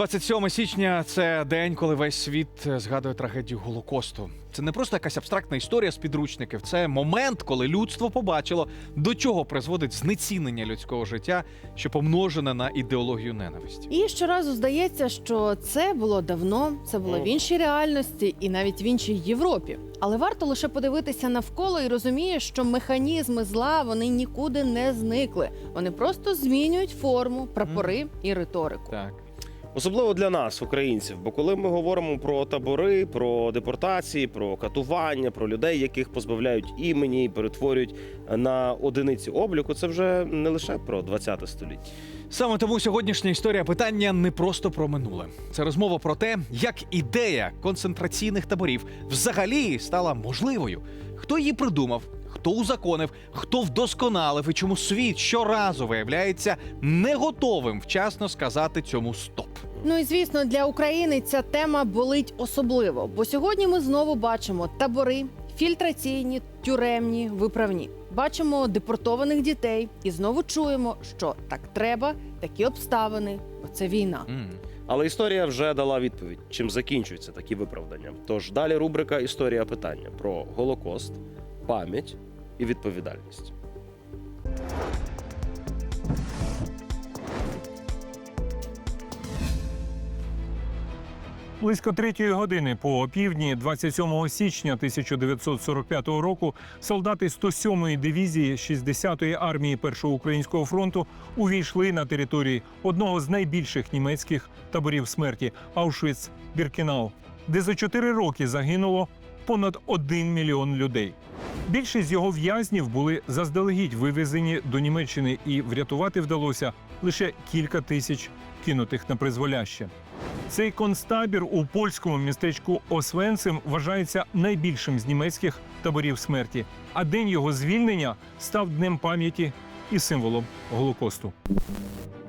27 січня це день, коли весь світ згадує трагедію Голокосту. Це не просто якась абстрактна історія з підручників. Це момент, коли людство побачило, до чого призводить знецінення людського життя, що помножене на ідеологію ненависті. І щоразу здається, що це було давно, це було в іншій реальності і навіть в іншій Європі. Але варто лише подивитися навколо і розумієш, що механізми зла вони нікуди не зникли. Вони просто змінюють форму, прапори і риторику. Так. Особливо для нас, українців. Бо коли ми говоримо про табори, про депортації, про катування, про людей, яких позбавляють імені і перетворюють на одиниці обліку, це вже не лише про 20 століття. Саме тому сьогоднішня історія питання не просто про минуле. Це розмова про те, як ідея концентраційних таборів взагалі стала можливою. Хто її придумав, хто узаконив, хто вдосконалив і чому світ щоразу виявляється не готовим вчасно сказати цьому стоп. Ну і звісно, для України ця тема болить особливо, бо сьогодні ми знову бачимо табори, фільтраційні, тюремні, виправні. Бачимо депортованих дітей і знову чуємо, що так треба, такі обставини, бо це війна. Але історія вже дала відповідь, чим закінчуються такі виправдання. Тож далі рубрика Історія питання про Голокост, пам'ять і відповідальність. Близько третьої години по півдні, 27 січня 1945 року, солдати 107-ї дивізії 60-ї армії Першого українського фронту увійшли на території одного з найбільших німецьких таборів смерті Аушвіц-Біркенау, де за чотири роки загинуло понад один мільйон людей. Більшість його в'язнів були заздалегідь вивезені до Німеччини, і врятувати вдалося лише кілька тисяч кинутих на призволяще. Цей концтабір у польському містечку Освенцим вважається найбільшим з німецьких таборів смерті. А день його звільнення став днем пам'яті і символом Голокосту.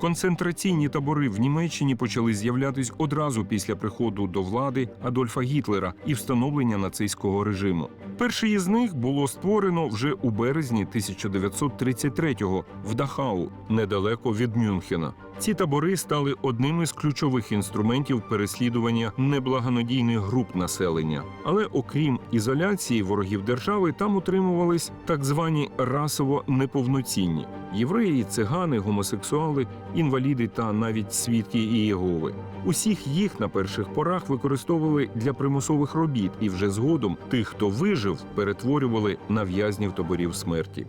Концентраційні табори в Німеччині почали з'являтись одразу після приходу до влади Адольфа Гітлера і встановлення нацистського режиму. Перший із них було створено вже у березні 1933-го в Дахау, недалеко від Мюнхена. Ці табори стали одним із ключових інструментів переслідування неблагонадійних груп населення. Але окрім ізоляції ворогів держави, там утримувались так звані расово неповноцінні євреї, цигани, гомосексуали, інваліди та навіть свідки Ієгови. Усіх їх на перших порах використовували для примусових робіт, і вже згодом тих, хто вижив, перетворювали на в'язнів таборів смерті.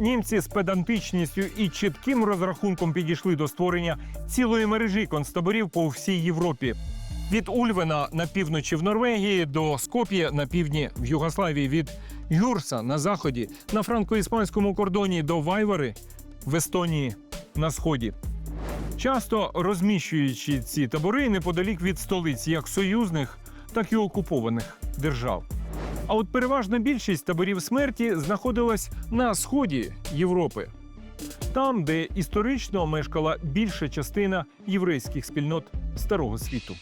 Німці з педантичністю і чітким розрахунком підійшли до створення цілої мережі концтаборів по всій Європі. Від Ульвена на півночі в Норвегії до Скоп'є на півдні в Югославії, від Гюрса на заході, на франко-іспанському кордоні до Вайвари в Естонії на сході. Часто розміщуючи ці табори неподалік від столиць як союзних, так і окупованих держав. А от переважна більшість таборів смерті знаходилась на сході Європи, там, де історично мешкала більша частина єврейських спільнот старого світу.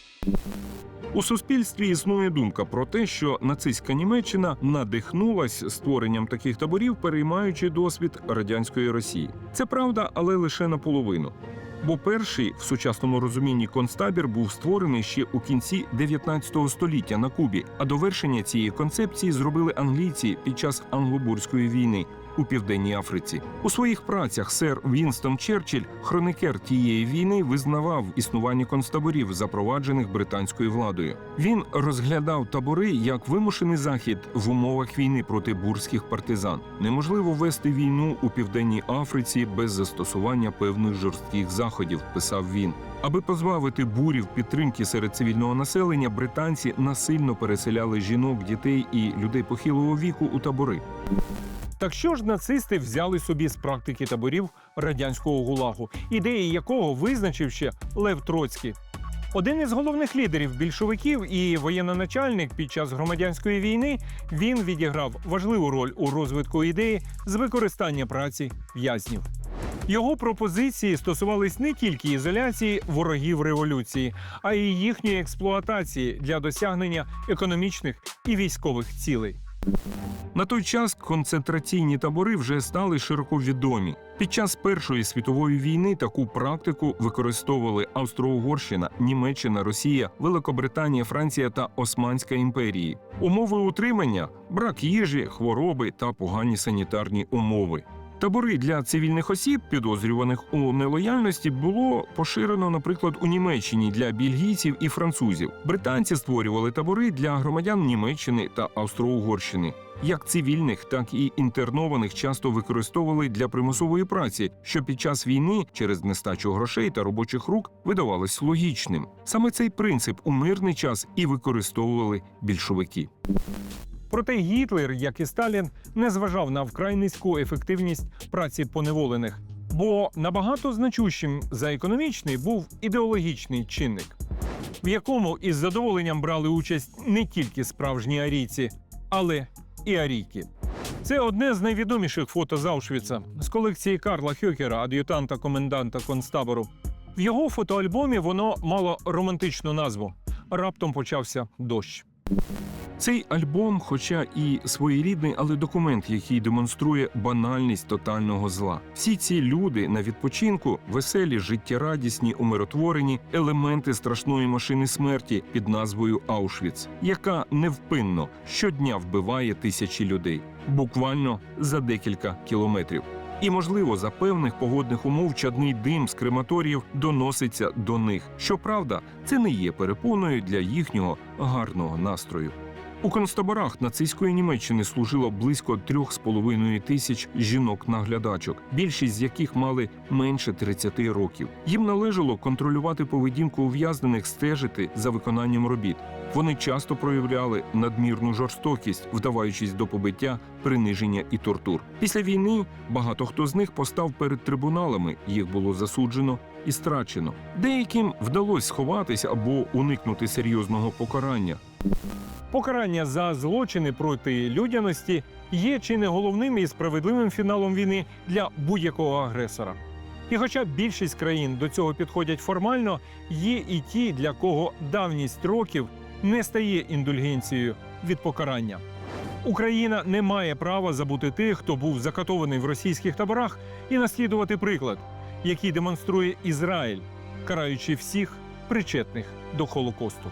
У суспільстві існує думка про те, що нацистська Німеччина надихнулась створенням таких таборів, переймаючи досвід радянської Росії. Це правда, але лише наполовину. Бо перший в сучасному розумінні концтабір був створений ще у кінці 19 століття на Кубі. А довершення цієї концепції зробили англійці під час англобурської війни у південній Африці. У своїх працях сер Вінстон Черчилль, хроникер тієї війни, визнавав існування концтаборів, запроваджених британською владою. Він розглядав табори як вимушений захід в умовах війни проти бурських партизан. Неможливо вести війну у південній Африці без застосування певних жорстких заходів, писав він. Аби позбавити бурів підтримки серед цивільного населення, британці насильно переселяли жінок, дітей і людей похилого віку у табори. Так що ж нацисти взяли собі з практики таборів радянського гулагу, ідеї якого визначив ще Лев Троцький. Один із головних лідерів більшовиків і воєнноначальник під час громадянської війни він відіграв важливу роль у розвитку ідеї з використання праці в'язнів. Його пропозиції стосувались не тільки ізоляції ворогів революції, а й їхньої експлуатації для досягнення економічних і військових цілей. На той час концентраційні табори вже стали широко відомі. Під час Першої світової війни таку практику використовували Австро-Угорщина, Німеччина, Росія, Великобританія, Франція та Османська імперії. Умови утримання брак їжі, хвороби та погані санітарні умови. Табори для цивільних осіб, підозрюваних у нелояльності, було поширено, наприклад, у Німеччині для бельгійців і французів. Британці створювали табори для громадян Німеччини та Австро-Угорщини. Як цивільних, так і інтернованих часто використовували для примусової праці, що під час війни через нестачу грошей та робочих рук видавалось логічним. Саме цей принцип у мирний час і використовували більшовики. Проте Гітлер, як і Сталін, не зважав на вкрай низьку ефективність праці поневолених, бо набагато значущим за економічний був ідеологічний чинник, в якому із задоволенням брали участь не тільки справжні арійці, але і арійки. Це одне з найвідоміших фото з Аушвіца з колекції Карла Хьокера, ад'ютанта коменданта концтабору. В його фотоальбомі воно мало романтичну назву. Раптом почався дощ. Цей альбом, хоча і своєрідний, але документ, який демонструє банальність тотального зла. Всі ці люди на відпочинку веселі, життєрадісні, умиротворені елементи страшної машини смерті під назвою Аушвіц, яка невпинно щодня вбиває тисячі людей, буквально за декілька кілометрів. І, можливо, за певних погодних умов чадний дим з крематоріїв доноситься до них. Щоправда, це не є перепоною для їхнього гарного настрою. У концтаборах нацистської Німеччини служило близько трьох з половиною тисяч жінок-наглядачок, більшість з яких мали менше 30 років. Їм належало контролювати поведінку ув'язнених, стежити за виконанням робіт. Вони часто проявляли надмірну жорстокість, вдаваючись до побиття, приниження і тортур. Після війни багато хто з них постав перед трибуналами, їх було засуджено і страчено. Деяким вдалося сховатися або уникнути серйозного покарання. Покарання за злочини проти людяності є чи не головним і справедливим фіналом війни для будь-якого агресора. І хоча більшість країн до цього підходять формально, є і ті, для кого давність років не стає індульгенцією від покарання. Україна не має права забути тих, хто був закатований в російських таборах, і наслідувати приклад, який демонструє Ізраїль, караючи всіх причетних до Холокосту.